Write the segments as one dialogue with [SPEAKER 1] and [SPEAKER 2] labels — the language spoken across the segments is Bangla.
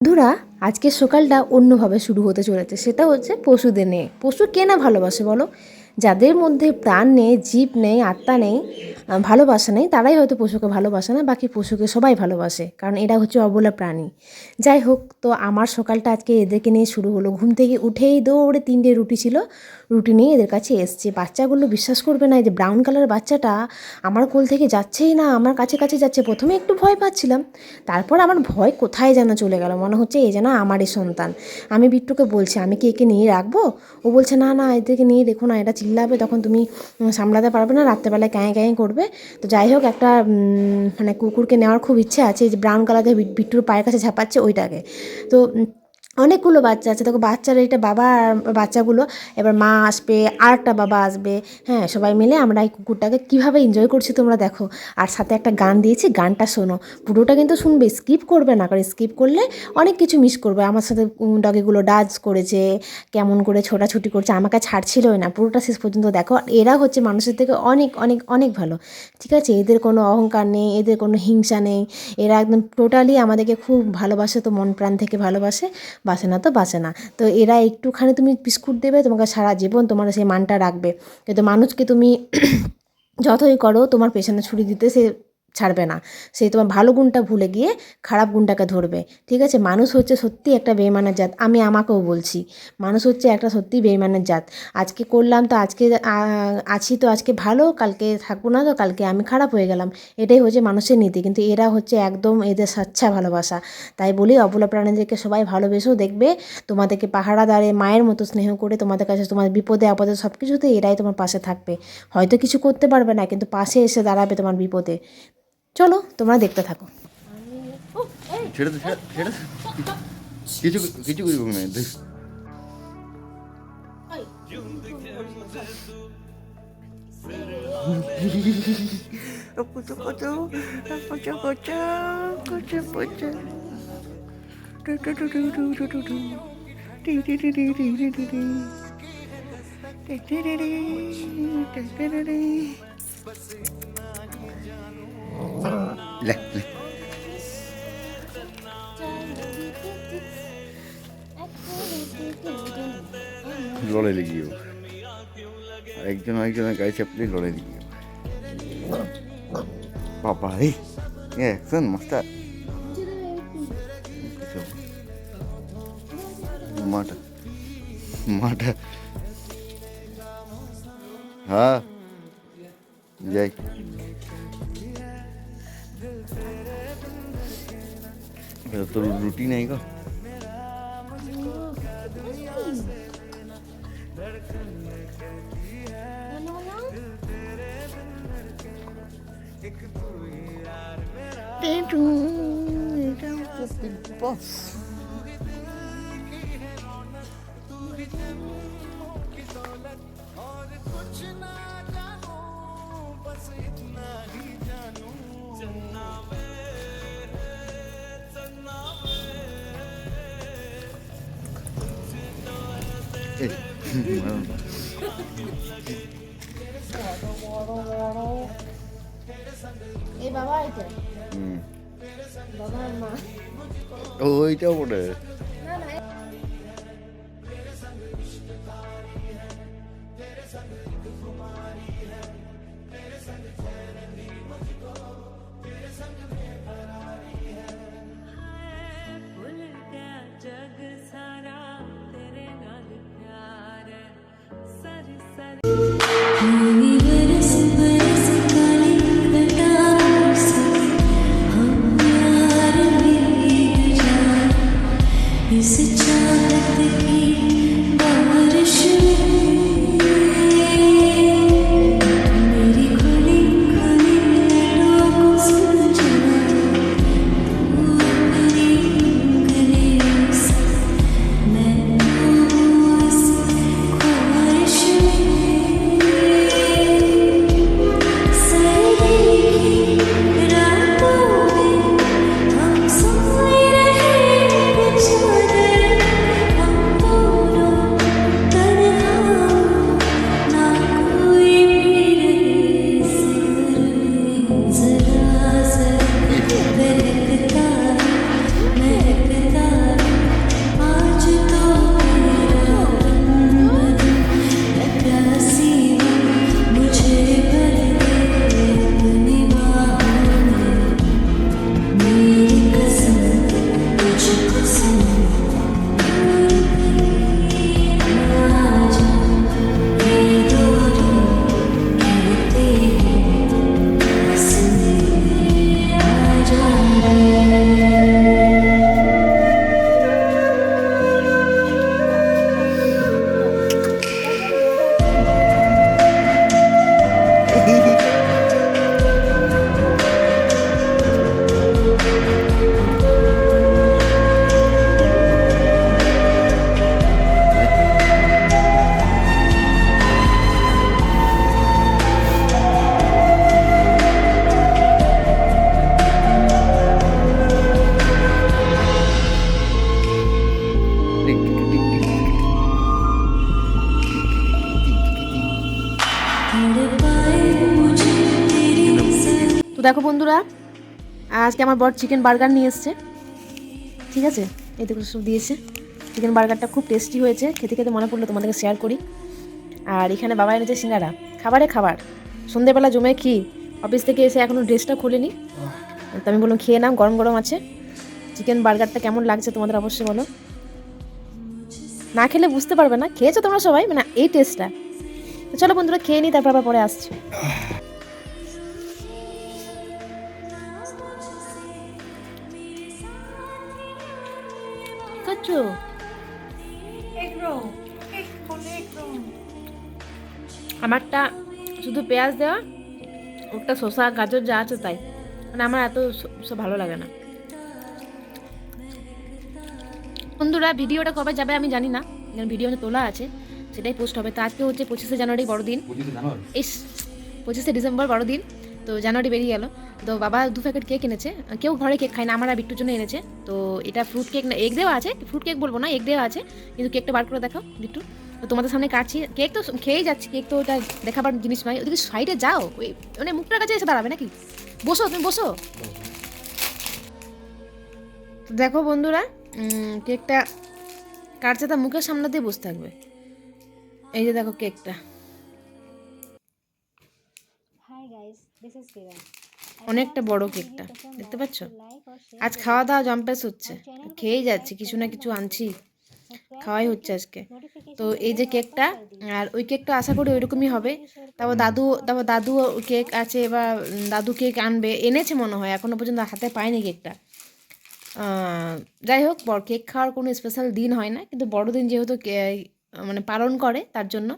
[SPEAKER 1] বন্ধুরা, আজকের সকালটা অন্যভাবে শুরু হতে চলেছে। সেটা হচ্ছে পশুদের নিয়ে। পশু কেনা ভালোবাসে বলো? যাদের মধ্যে প্রাণ নেই, জীব নেই, আত্মা নেই ভালোবাসা নেই, তারাই হয়তো পশুকে ভালোবাসে না, বাকি পশুকে সবাই ভালোবাসে, কারণ এরা হচ্ছে অবলা প্রাণী। যাই হোক, তো আমার সকালটা আজকে এদেরকে নিয়ে শুরু হলো। ঘুম থেকে উঠেই দৌড়ে তিনটে রুটি ছিল, রুটি নিয়ে এদের কাছে এসছে। বাচ্চাগুলো বিশ্বাস করবে না যে ব্রাউন কালারের বাচ্চাটা আমার কোল থেকে যাচ্ছেই না, আমার কাছে কাছে যাচ্ছে। প্রথমে একটু ভয় পাচ্ছিলাম, তারপর আমার ভয় কোথায় যেন চলে গেল, মনে হচ্ছে এ যেন আমারই সন্তান। আমি বিট্টুকে বলছি, আমি কি একে নিয়ে রাখব? ও বলছে, না না, এদেরকে নিয়ে দেখো না, এটা চিল্লাবে, তখন তুমি সামলাতে পারবে না, রাত্রেবেলায় ক্যাঁ ক্যাঁ করবে। তো যাই হোক, একটা মানে কুকুরকে নেওয়ার খুব ইচ্ছে আছে, যে ব্রাউন কালারের বিট্টুর পায়ের কাছে ঝাঁপাচ্ছে ওইটাকে। তো অনেকগুলো বাচ্চা আছে। দেখো বাচ্চার এটা বাবা আর বাচ্চাগুলো, এবার মা আসবে আর একটা বাবা আসবে। হ্যাঁ সবাই মিলে আমরা এই কুকুরটাকে কীভাবে এনজয় করছি তোমরা দেখো। আর সাথে একটা গান দিয়েছি, গানটা শোনো। পুরোটা কিন্তু শুনবে স্কিপ করবে না, কারণ স্কিপ করলে অনেক কিছু মিস করবে। আমার সাথে ডগিগুলো ডান্স করেছে, কেমন করে ছোটাছুটি করছে, আমাকে ছাড়ছিলই না। পুরোটা শেষ পর্যন্ত দেখো, এরা হচ্ছে মানুষের থেকে অনেক অনেক অনেক ভালো। ঠিক আছে? এদের কোনো অহংকার নেই, এদের কোনো হিংসা নেই। এরা একদম টোটালি আমাদেরকে খুব ভালোবাসে, তো মন প্রাণ থেকে ভালোবাসে। বাসে না তো বাসে না। তো এরা একটুখানি তুমি বিস্কুট দেবে, তোমাকে সারা জীবন তোমার সেই মানটা রাখবে। কিন্তু মানুষকে তুমি যতই করো, তোমার পেছনে ছুরি দিতে সে ছাড়বে না। সে তোমার ভালো গুণটা ভুলে গিয়ে খারাপ গুণটাকে ধরবে। ঠিক আছে? মানুষ হচ্ছে সত্যি একটা বেইমানের জাত। আমি আমাকেও বলছি, মানুষ হচ্ছে একটা সত্যি বেইমানের জাত। আজকে করলাম তো আজকে আছি তো আজকে ভালো, কালকে থাকব না তো কালকে আমি খারাপ হয়ে গেলাম। এটাই হচ্ছে মানুষের নীতি। কিন্তু এরা হচ্ছে একদম এদের স্বচ্ছা ভালোবাসা। তাই বলি, অবলা প্রাণীদেরকে সবাই ভালোবেসেও দেখবে। তোমাদেরকে পাহারা দাঁড়ে মায়ের মতো স্নেহ করে তোমাদের কাছে তোমার বিপদে, আপদে সব কিছুতে এরাই তোমার পাশে থাকবে। হয়তো কিছু করতে পারবে না, কিন্তু পাশে এসে দাঁড়াবে তোমার বিপদে। চলো তোমরা দেখতে থাকো
[SPEAKER 2] ছেড়ে দে ছেড়ে- ছেড়ে দে। কিছু কিছু করিব না দেখ
[SPEAKER 3] Puto puto, puto puto, puto puto. Du du du du du du du du. Di di di di di di di di. Di di di di, di di di di.
[SPEAKER 2] লে লে লড়াই লেগে যাব আর একজন আরেকজনের গায়ে চাপলে লড়াই লেগে যাব বাবা রে এ অ্যাকশন মাস্টার মাটা মাটা হ্যাঁ যাই এটা তোর রুটি নাই গো
[SPEAKER 3] Di du, di du.
[SPEAKER 2] বস এই,
[SPEAKER 1] এই বাবা এটা
[SPEAKER 2] হুম।
[SPEAKER 1] বাবা মা
[SPEAKER 2] ওইটাও বটে
[SPEAKER 4] ਭੁੱਲ
[SPEAKER 1] দেখো বন্ধুরা, আজকে আমার বর চিকেন বার্গার নিয়ে এসছে। ঠিক আছে? এই দেখো সব দিয়েছে। চিকেন বার্গারটা খুব টেস্টি হয়েছে। খেতে খেতে মনে পড়ল তোমাদেরকে শেয়ার করি। আর এখানে বাবা এনেছে সিঙ্গারা। খাবারে খাবার। সন্ধেবেলা জমে কি অফিস থেকে এসে এখনও ড্রেসটা খুলিনি। তো আমি বললাম খেয়ে নাম গরম গরম আছে। চিকেন বার্গারটা কেমন লাগছে তোমাদের অবশ্যই বলো। না খেলে বুঝতে পারবে না। খেয়েছো তোমরা সবাই? মানে এই টেস্টটা চলো বন্ধুরা, খেয়ে নিই, তারপর আবার পরে আসছি। কি করছ আমারটা শুধু পেঁয়াজ দেওয়া ওটা শসা গাজর যা আছে তাই। মানে আমার এত ভালো লাগে না। বন্ধুরা ভিডিওটা কবে যাবে আমি জানি না। কারণ ভিডিও তোলা আছে সেটাই পোস্ট হবে। তো আজকে হচ্ছে পঁচিশে জানুয়ারি বড়দিন। এই পঁচিশে ডিসেম্বর বড়দিন। তো জানুয়ারি বেরিয়ে গেল। তো বাবা দু প্যাকেট কেক এনেছে। কেউ ঘরে কেক খায় না, আমার আর বিট্টুর জন্য এনেছে। তো এটা ফ্রুট কেক না এগ দেওয়া আছে। ফ্রুট কেক বলব না এগ দেওয়া আছে। কিন্তু কেকটা বার করে দেখাও, বিট্টু। তো তোমাদের সামনে কাটছি। কেক তো খেয়েই যাচ্ছি কেক তো ওটা দেখাবার জিনিস নয়। ওদিকে সাইডে যাও। ওই মানে মুখটার কাছে এসে দাঁড়াবে নাকি? বসো, তুমি বসো। দেখো বন্ধুরা কেকটা কাটছে তা মুখের সামনে দিয়ে বসে থাকবে? এই যে দেখো কেকটা অনেকটা বড় কেকটা দেখতে পাচ্ছ? আজ খাওয়া দাওয়া জম্পেস হচ্ছে। খেয়েই যাচ্ছি কিছু না কিছু আনছি। খাওয়াই হচ্ছে আজকে। তো এই যে কেকটা আর ওই কেকটা আশা করি ওইরকমই হবে। তারপর দাদু তারপর দাদু কেক আছে বা দাদু কেক আনবে এনেছে মনে হয় এখনও পর্যন্ত হাতে পায়নি কেকটা। যাই হোক বড় কেক খাওয়ার কোনো স্পেশাল দিন হয় না কিন্তু বড়দিন যেহেতু মানে পালন করে তার জন্য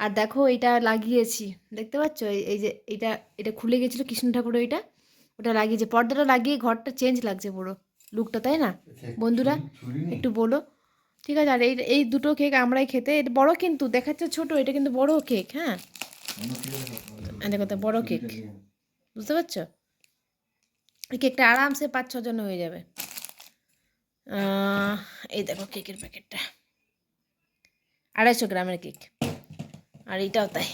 [SPEAKER 1] আর দেখো এটা লাগিয়েছি দেখতে পাচ্ছ? এই- যে এটা এটা খুলে গেছিল কৃষ্ণ ঠাকুরের এটা ওটা লাগিয়েছে। পর্দাটা লাগিয়ে ঘরটা চেঞ্জ লাগছে পুরো লুকটা তাই না? বন্ধুরা একটু বলো। ঠিক আছে আর এই এই দুটো কেক আমরাই খেতে এটা বড় কিন্তু দেখাচ্ছে ছোট এটা কিন্তু বড় কেক হ্যাঁ? দেখো তো বড় কেক বুঝতে পারছ? এই কেকটা আরামসে পাঁচ ছজন হয়ে যাবে। এই দেখো কেকের প্যাকেটটা আড়াইশো গ্রামের কেক আর এইটাও তাই।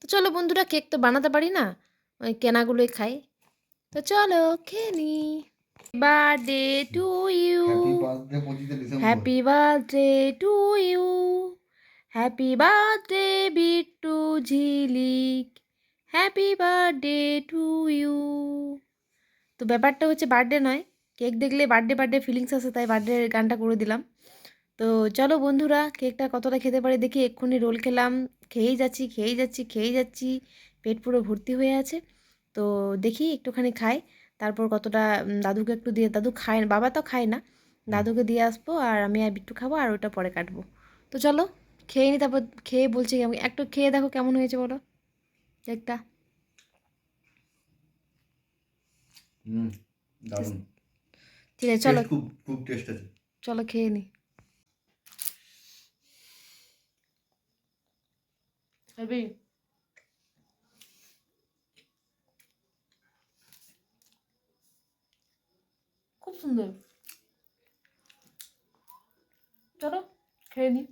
[SPEAKER 1] তো চলো বন্ধুরা কেক তো বানাতে পারি না ওই কেনাগুলোই খাই। তো চলো খেয়ে নি birthday to you happy birthday to you happy birthday Bittu Jhilik. Happy birthday to you তো ব্যাপারটা হচ্ছে বার্থডে নয় কেক দেখলে বার্থডে বার্থডে ফিলিংস আসে তাই বার্থডে গানটা করে দিলাম। তো চলো বন্ধুরা কেকটা কতটা খেতে পারি দেখি এক্ষুনি রোল খেলাম। খেয়েই যাচ্ছি খেয়েই যাচ্ছি খেয়েই যাচ্ছি। পেট পুরো ভর্তি হয়ে আছে। তো দেখি একটুখানি খাই। তারপর কতটা দাদুকে একটু দিয়ে দাদু খায় না বাবা তো খায় না। দাদুকে দিয়ে আসব আর আমি আর বিট্টু খাব আর ওটা পরে কাটবো। তো চলো খেয়ে নি তারপর খেয়ে বলছি কেমন একটু খেয়ে দেখো কেমন হয়েছে বলো। কেকটা।
[SPEAKER 2] হুম
[SPEAKER 1] ঠিক আছে চলো।
[SPEAKER 2] খুব খুব টেস্ট আছে।
[SPEAKER 1] চলো খেয়ে নি। হেবি খুব সুন্দর চলো খেয়ে নি